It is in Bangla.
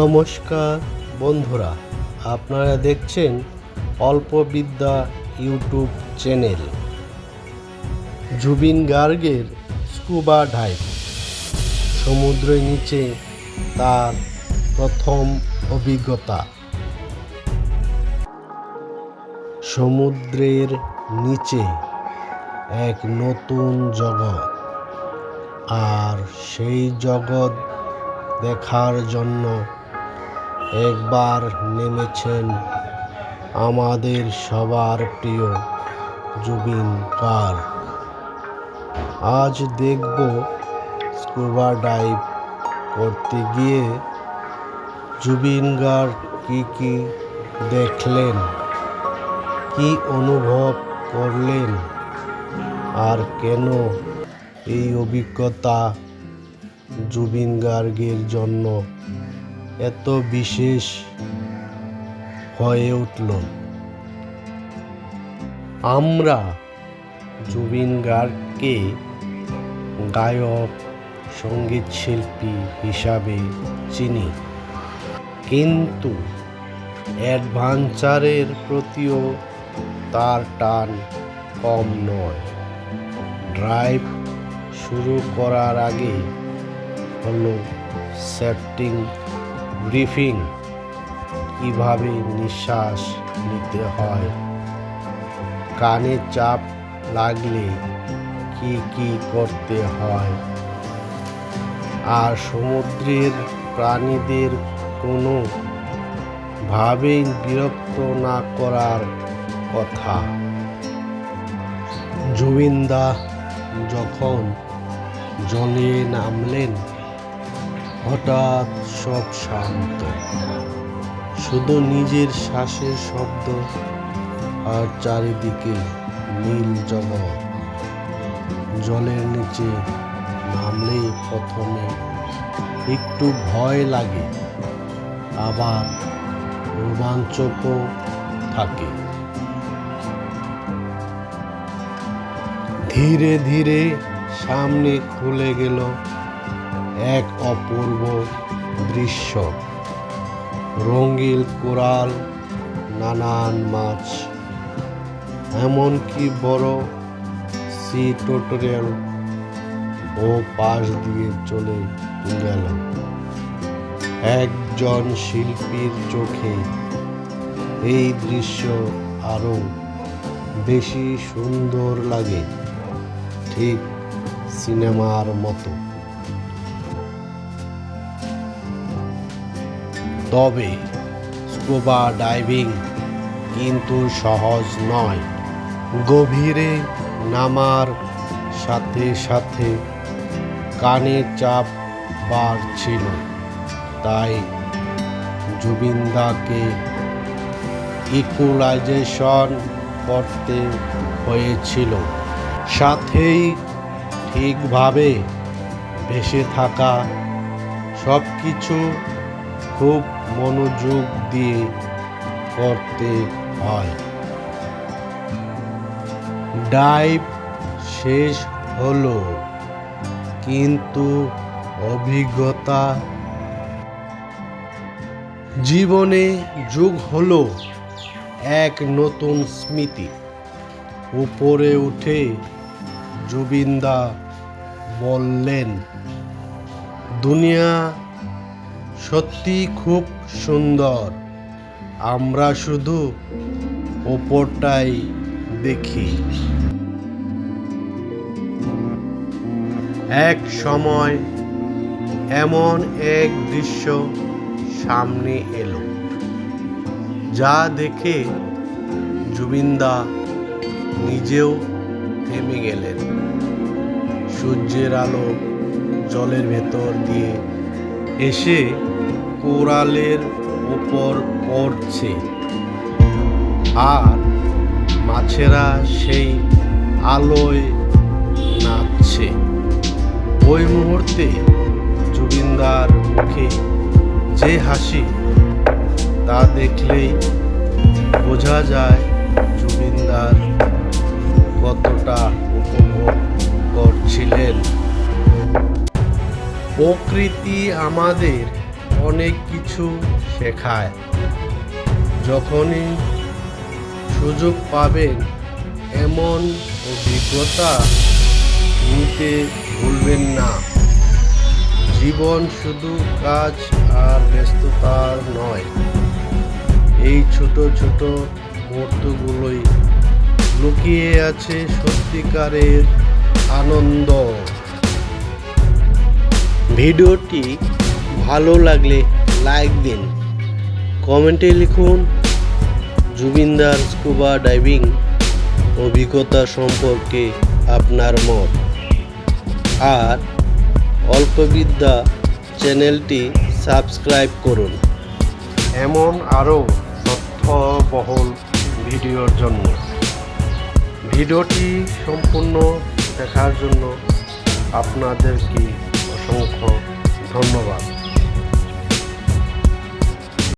নমস্কার বন্ধুরা, আপনারা দেখছেন অল্প বিদ্যা ইউটিউব চ্যানেল। জুবিন গার্গের স্কুবা ডাইভ। সমুদ্রের নিচে তার প্রথম অভিজ্ঞতা। সমুদ্রের নিচে এক নতুন জগৎ। আর সেই জগৎ দেখার জন্য একবার নেমেছেন আমাদের সবার প্রিয় জুবিন গার্গ। আজ দেখব স্কুবা ডাইভ করতে গিয়ে জুবিন গার্গ কী কী দেখলেন, কি অনুভব করলেন, আর কেন এই অভিজ্ঞতা জুবিন গার্গের জন্য এত বিশেষ হয়ে উঠল। আমরা জুবিন গার্গকে গায়ক, সংগীত শিল্পী হিসাবে চিনি। কিন্তু অ্যাডভেঞ্চারের প্রতিও তার টান কম নয়। ড্রাইভ শুরু করার আগে হলো সেফটিং ব্রিফিং, কীভাবে নিঃশ্বাস নিতে হয়, কানে চাপ লাগলে কি কি করতে হয়, আর সমুদ্রের প্রাণীদের কোনো ভাবেই বিরক্ত না করার কথা। জুবিনদা যখন জলে নামলেন হঠাৎ সব শান্ত। শুধু নিজের শ্বাসের শব্দ আর চারিদিকে নীল জগৎ জলের নিচে নামলেই প্রথমে একটু ভয় লাগে, আবার রোমাঞ্চকও থাকে। ধীরে ধীরে সামনে খুলে গেল এক অপূর্ব দৃশ্য। রঙিল কোরাল, নানান মাছ, এমনকি বড় সি টোটোরিয়াল ও পাশ দিয়ে চলে গেল। একজন শিল্পীর চোখে এই দৃশ্য আরও বেশি সুন্দর লাগে, ঠিক সিনেমার মতো। তবে স্কুবা ডাইভিং কিন্তু সহজ নয়। গভীরে নামার সাথে সাথে কানে চাপ বাড়ছিল তাই জুবিনদাকে ইকুলাইজেশন করতে হয়েছিল। সাথেই ঠিকভাবে ভেসে থাকা সব কিছু খুব মনোযোগ দিয়ে করতে হয়। ডাইভ শেষ হলো, কিন্তু অভিজ্ঞতা জীবনে যুগ হলো এক নতুন স্মৃতি। উপরে উঠে জুবিনদা বললেন, দুনিয়া সত্যি খুব সুন্দর। আমরা শুধু ওপরটাই দেখি। এক সময় এমন এক দৃশ্য সামনে এলো, যা দেখে জুবিনদা নিজেও থেমে গেলেন। সূর্যের আলো জলের ভেতর দিয়ে এসে কোরালের ওপর পড়ছে। আর মাছেরা সেই আলোয় নাচছে। ওই মুহূর্তে জুবিনদার মুখে যে হাসি, তা দেখলেই বোঝা যায় জুবিনদার কতটা উপভোগ করছিলেন। প্রকৃতি আমাদের অনেক কিছু শেখায়। যখনই সুযোগ পাবেন, এমন অভিজ্ঞতা নিতে ভুলবেন না। জীবন শুধু কাজ আর ব্যস্ততার নয়, এই ছোট ছোট মুহূর্তগুলোই লুকিয়ে আছে সত্যিকারের আনন্দ। ভিডিওটি ভালো লাগলে লাইক দিন। কমেন্টে লিখুন জুবিনদার স্কুবা ডাইভিং অভিজ্ঞতা সম্পর্কে আপনার মত। আর অল্পবিদ্যা চ্যানেলটি সাবস্ক্রাইব করুন। এমন আরও তথ্যবহুল ভিডিওর জন্য। ভিডিওটি সম্পূর্ণ দেখার জন্য আপনাদেরকে অসংখ্য ধন্যবাদ।